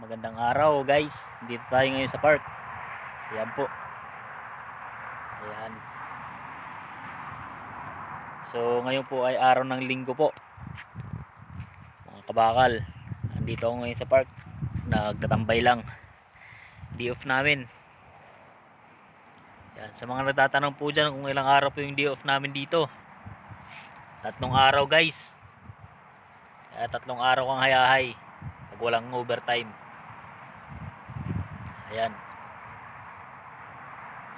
Magandang araw guys. Dito tayo ngayon sa park. Ayan po. Ayan. So ngayon po ay araw ng linggo po. Mga kabakal. Nandito ako ngayon sa park. Nagtatambay lang. Day off namin. Yan. Sa mga nagtatanong po dyan kung ilang araw po yung day off namin dito. Tatlong araw guys. Kaya tatlong araw kang hayahay. Pag walang overtime. Ayan.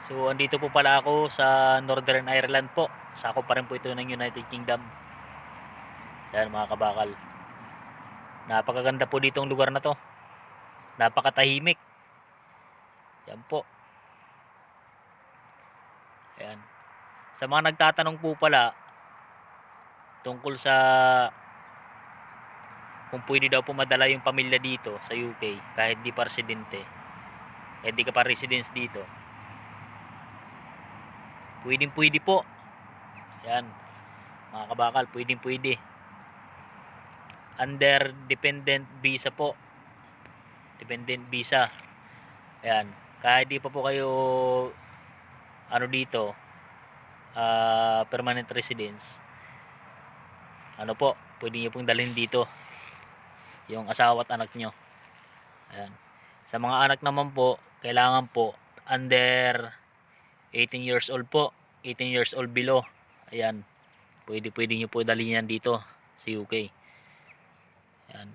So, andito po pala ako sa Northern Ireland po. Sakop pa rin po ito ng United Kingdom. Ayan mga kabakal. Napakaganda po ditong lugar na to. Napakatahimik. Yan po. Ayan. Sa mga nagtatanong po pala tungkol sa kung pwede daw po madala yung pamilya dito sa UK kahit di pa residente eh di ka pa residence dito. Pwedeng pwede po. Yan. Mga kabakal pwedeng pwede. Under dependent visa po. Dependent visa. Yan. Kahit di pa po kayo ano dito ah, permanent residence ano po pwede nyo pong dalhin dito yung asawa at anak nyo ayan sa mga anak naman po kailangan po under 18 years old po 18 years old below. Ayan. Pwede pwede nyo po dalhin yan dito sa UK ayan.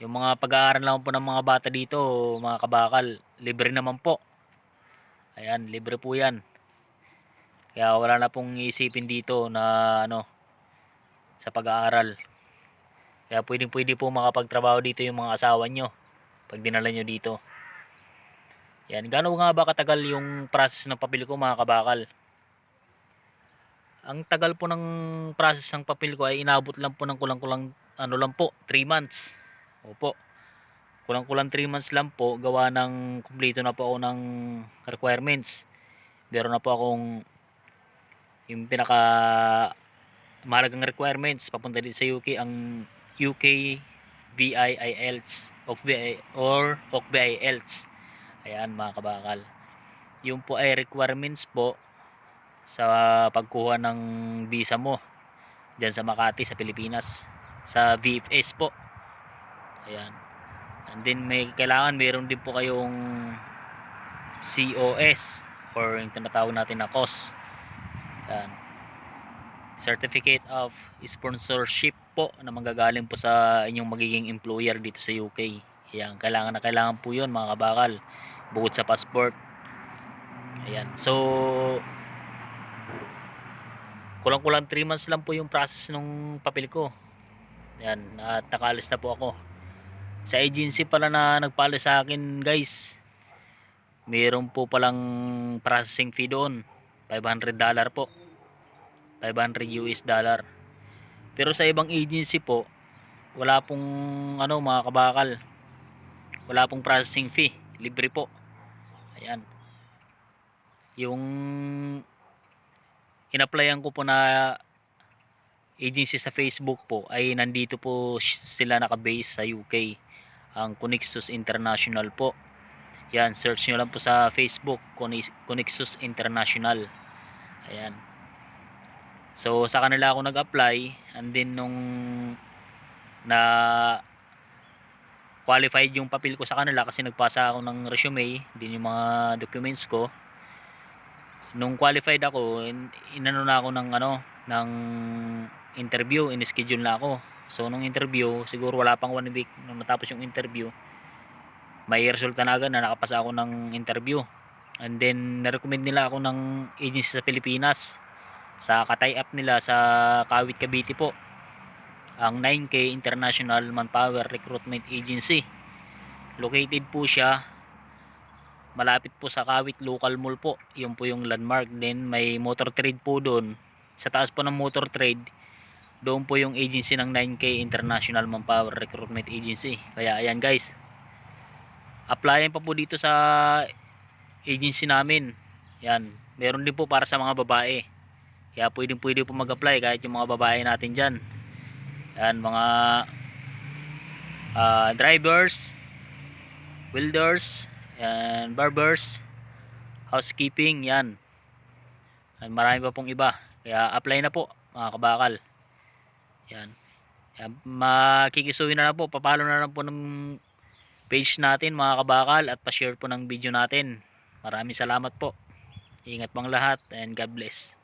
Yung mga pag-aaral naman po ng mga bata dito mga kabakal libre naman po. Ayan libre po yan. Kaya wala na pong isipin dito na ano sa pag-aaral. Kaya pwedeng pwede po makapagtrabaho dito yung mga asawa nyo pag dinala nyo dito yan gaano nga ba katagal yung process ng papel ko mga kabakal? Ang tagal po ng process ng papel ko ay inabot lang po ng kulang-kulang ano lang po 3 months. Opo. Kulang-kulang 3 months lang po gawa ng kumpleto na po ako ng requirements. Meron na po akong yung pinaka mahalagang requirements papunta dito sa UK ang UK VIILs OCBI or OCBI ayan mga kabakal. Yung po ay requirements po sa pagkuha ng visa mo dyan sa Makati sa Pilipinas sa VFS po. Ayan. And then may kailangan meron din po kayong COS or yung tinatawag natin na COS ayan. Certificate of sponsorship po na manggagaling po sa inyong magiging employer dito sa UK. Ayan, kailangan na kailangan po 'yon mga kabakal. Bukod sa passport. Ayan. So kulang-kulang 3 months lang po yung process ng papel ko. Ayan, at nakaalis na po ako. Sa agency pala na nagpala sa akin, guys. Meron po palang processing fee doon. 500 dollar po. 500 US dollar. Pero sa ibang agency po, wala pong ano mga kabakal. Wala pong processing fee, libre po. Ayan. Yung inapplyan ko po na agency sa Facebook po ay nandito po sila nakabase sa UK. Ang Connexus International po. Yan, search nyo lang po sa Facebook, Connexus International. Ayan. So sa kanila ako nag-apply and then nung na qualified yung papel ko sa kanila kasi nagpasa ako ng resume, din yung mga documents ko. Nung qualified ako, in, inano na ako ng ano, ng interview, in-schedule na ako. So nung interview, siguro wala pang one week nung natapos yung interview, may resulta na agad na nakapasa ako ng interview. And then na-recommend nila ako ng agency sa Pilipinas sa katay up nila sa Kawit Cavite po ang 9K International Manpower Recruitment Agency. Located po siya malapit po sa Kawit Local Mall po. Yun po yung landmark. Then may motor trade po doon. Sa taas po ng motor trade doon po yung agency ng 9K International Manpower Recruitment Agency. Kaya ayan guys. Applyan pa po dito sa agency namin. Yan. Meron din po para sa mga babae. Kaya pwedeng pwede po mag-apply kahit yung mga babae natin dyan. Yan, mga ah, drivers, welders, and barbers, housekeeping, yan. At marami pa pong iba. Kaya apply na po mga kabakal. Yan. Yan. Makikisuhin na lang po. Papalo na lang po ng page natin mga kabakal at pa-share po ng video natin. Maraming salamat po. Ingat pang lahat and God bless.